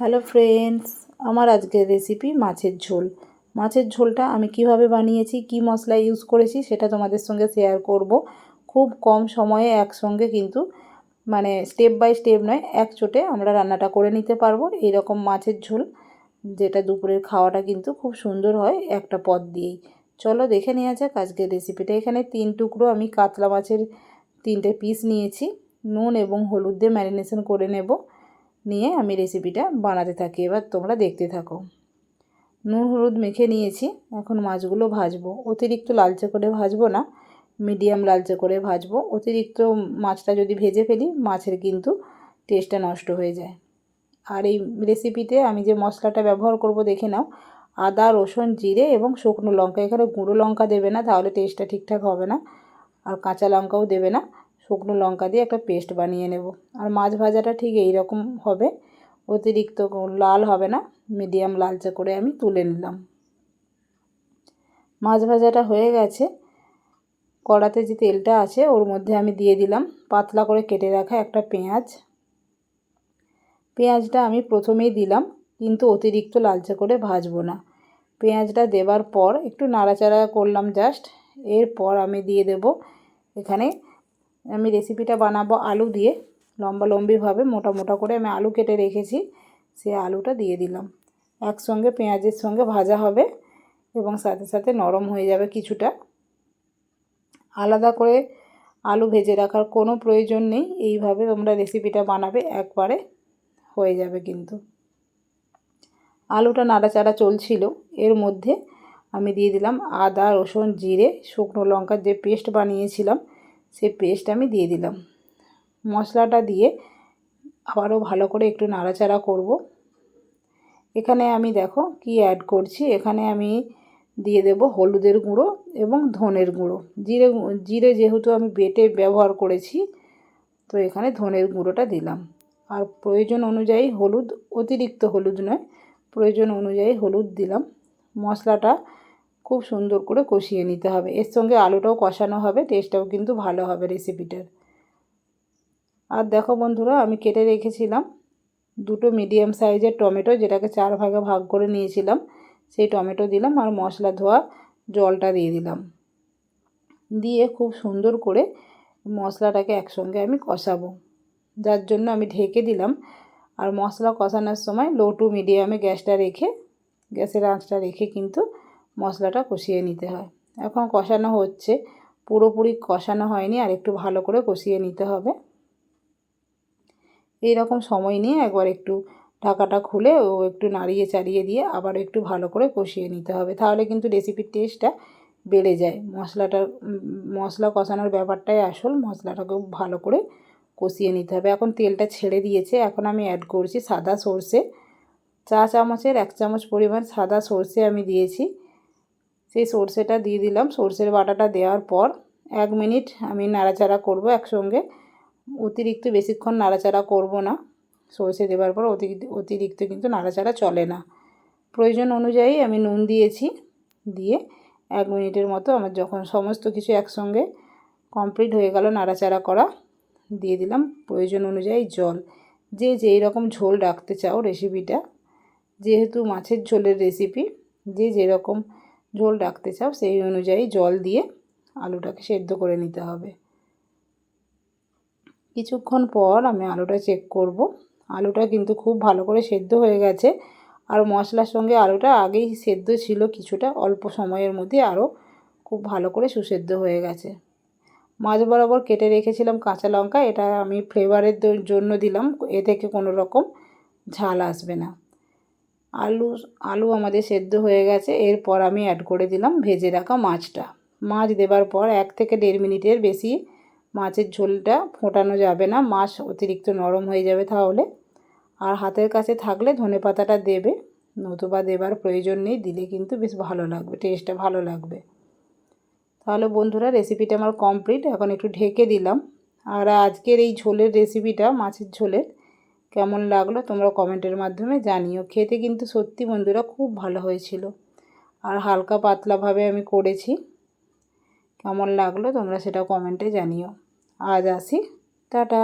Hello friends আমার আজকের recipe মাছের ঝোল। মাছের ঝোলটা আমি কীভাবে বানিয়েছি, কি মশলা ইউজ করেছি সেটা তোমাদের সঙ্গে শেয়ার করব। খুব কম সময়ে একসঙ্গে কিন্তু মানে স্টেপ বাই স্টেপ নয়, এক চোটে আমরা রান্নাটা করে নিতে পারব। এইরকম মাছের ঝোল, যেটা দুপুরের খাওয়াটা কিন্তু খুব সুন্দর হয় একটা পদ দিয়েই। চলো দেখে নেওয়া যাক আজকের রেসিপিটা এখানে তিন টুকরো আমি কাতলা মাছের তিনটে পিস নিয়েছি। নুন এবং হলুদ দিয়ে ম্যারিনেশন করে নেব। নিয়ে আমি রেসিপিটা বানাতে থাকি। এবার তোমরা দেখতে থাকো। নুন, হলুদ মেখে নিয়েছি। এখন মাছগুলো ভাজবো। অতিরিক্ত লালচে করে ভাজবো না মিডিয়াম লালচে করে ভাজবো। অতিরিক্ত মাছটা যদি ভেজে ফেলি, মাছের কিন্তু টেস্টটা নষ্ট হয়ে যায়। আর এই রেসিপিতে আমি যে মশলাটা ব্যবহার করব, দেখে নাও। আদা, রসুন, জিরে এবং শুকনো লঙ্কা। এখানে গুঁড়ো লঙ্কা দেবে না, তাহলে টেস্টটা ঠিকঠাক হবে না। আর কাঁচা লঙ্কাও দেবে না। শুকনো লঙ্কা দিয়ে একটা পেস্ট বানিয়ে নেব। আর মাছ ভাজাটা ঠিক এই রকম হবে। অতিরিক্ত লাল হবে না, মিডিয়াম লালচে করে আমি তুলে নিলাম। মাছ ভাজাটা হয়ে গেছে। কড়াতে যে তেলটা আছে, ওর মধ্যে আমি দিয়ে দিলাম পাতলা করে কেটে রাখা একটা পেঁয়াজ। পেঁয়াজটা আমি প্রথমেই দিলাম, কিন্তু অতিরিক্ত লালচে করে ভাজবো না। পেঁয়াজটা দেবার পর একটু নাড়াচাড়া করলাম জাস্ট। এরপর আমি দিয়ে দেব এখানে আমি রেসিপিটা বানাবো আলু দিয়ে। লম্বা লম্বিভাবে মোটা মোটা করে আমি আলু কেটে রেখেছি। সে আলুটা দিয়ে দিলাম। একসঙ্গে পেঁয়াজের সঙ্গে ভাজা হবে এবং সাথে সাথে নরম হয়ে যাবে কিছুটা। আলাদা করে আলু ভেজে রাখার কোনো প্রয়োজন নেই। এইভাবে তোমরা রেসিপিটা বানাবে, একবারে হয়ে যাবে কিন্তু। আলুটা নাড়াচাড়া চলছিল। এর মধ্যে আমি দিয়ে দিলাম আদা, রসুন, জিরে, শুকনো লঙ্কার যে পেস্ট বানিয়েছিলাম সেই পেস্ট আমি দিয়ে দিলাম। মশলাটা দিয়ে আবারও ভালো করে একটু নাড়াচাড়া করব। এখানে আমি দেখো কি অ্যাড করছি। এখানে আমি দিয়ে দেব হলুদের গুঁড়ো এবং ধনের গুঁড়ো। জিরে জিরে যেহেতু আমি বেটে ব্যবহার করেছি, তো এখানে ধনের গুঁড়োটা দিলাম। আর প্রয়োজন অনুযায়ী হলুদ, অতিরিক্ত হলুদ নয়, প্রয়োজন অনুযায়ী হলুদ দিলাম। মশলাটা খুব সুন্দর করে কষিয়ে নিতে হবে। এর সঙ্গে আলুটাও কষানো হবে টেস্টটাও কিন্তু ভালো হবে রেসিপিটার আর দেখো বন্ধুরা, আমি কেটে রেখেছিলাম দুটো মিডিয়াম সাইজের টমেটো, যেটাকে চার ভাগে ভাগ করে নিয়েছিলাম। সেই টমেটো দিলাম আর মশলা ধোয়া জলটা দিয়ে দিলাম। দিয়ে খুব সুন্দর করে মশলাটাকে একসঙ্গে আমি কষাবো। যার জন্য আমি ঢেকে দিলাম। আর মশলা কষানোর সময় লো টু মিডিয়ামে গ্যাসটা রেখে, গ্যাসের আঁচটা রেখে কিন্তু মশলাটা কষিয়ে নিতে হয়। এখন কষানো হচ্ছে। পুরোপুরি কষানো হয়নি, আর একটু ভালো করে কষিয়ে নিতে হবে। এই রকম সময় নিয়ে একবার একটু ঢাকাটা খুলে ও একটু নাড়িয়ে চাড়িয়ে দিয়ে আবার একটু ভালো করে কষিয়ে নিতে হবে। তাহলে কিন্তু রেসিপির টেস্টটা বেড়ে যায়। মশলাটা, মশলা কষানোর ব্যাপারটাই আসল। মশলাটাকেও ভালো করে কষিয়ে নিতে হবে। এখন তেলটা ছেড়ে দিয়েছে। এখন আমি অ্যাড করছি সাদা সর্ষে। চা চামচের এক চামচ পরিমাণ সাদা সর্ষে আমি দিয়েছি। সেই সর্ষেটা দিয়ে দিলাম। সর্ষের বাটাটা দেওয়ার পর এক মিনিট আমি নাড়াচাড়া করব একসঙ্গে। অতিরিক্ত বেশিক্ষণ নাড়াচাড়া করব না। সর্ষে দেওয়ার পর অতিরিক্ত কিন্তু নাড়াচাড়া চলে না। প্রয়োজন অনুযায়ী আমি নুন দিয়েছি। দিয়ে এক মিনিটের মতো আমার যখন সমস্ত কিছু একসঙ্গে কমপ্লিট হয়ে গেল নাড়াচাড়া করা, দিয়ে দিলাম। প্রয়োজন অনুযায়ী জল। যে যেই রকম ঝোল রাখতে চাও রেসিপিটা, যেহেতু মাছের ঝোলের রেসিপি, যে যেরকম ঝোল রাখতে চাও, সেই অনুযায়ী জল দিয়ে আলুটাকে সেদ্ধ করে নিতে হবে। কিছুক্ষণ পর আমি আলুটা চেক করব। আলুটা কিন্তু খুব ভালো করে সেদ্ধ হয়ে গেছে। আর মশলার সঙ্গে আলুটা আগেই সেদ্ধ ছিল কিছুটা, অল্প সময়ের মধ্যে আরও খুব ভালো করে সুসেদ্ধ হয়ে গেছে। মাছ বরাবর কেটে রেখেছিলাম কাঁচা লঙ্কা, এটা আমি ফ্লেভারের জন্য দিলাম, এ থেকে কোনো রকম ঝাল আসবে না। আলু আলু আমাদের সেদ্ধ হয়ে গেছে। এরপর আমি অ্যাড করে দিলাম ভেজে রাখা মাছটা। মাছ দেবার পর এক থেকে দেড় মিনিটের বেশি মাছের ঝোলটা ফোটানো যাবে না। মাছ অতিরিক্ত নরম হয়ে যাবে তাহলে। আর হাতের কাছে থাকলে ধনে পাতাটা দেবে। নতুবা দেবার প্রয়োজন নেই, দিলে কিন্তু বেশ ভালো লাগবে টেস্টটা ভালো লাগবে। তাহলে বন্ধুরা রেসিপিটা আমার কমপ্লিট এখন একটু ঢেকে দিলাম। আর আজকের এই ঝোলের রেসিপিটা মাছের ঝোলের। কেমন লাগল তোমরা কমেন্টের মাধ্যমে জানিও। খেতে কিন্তু সত্যি বন্ধুরা খুব ভালো হয়েছিল। আর হালকা পাতলাভাবে আমি করেছি। কেমন লাগল তোমরা সেটা কমেন্টে জানিও। আজ আসি। টাটা!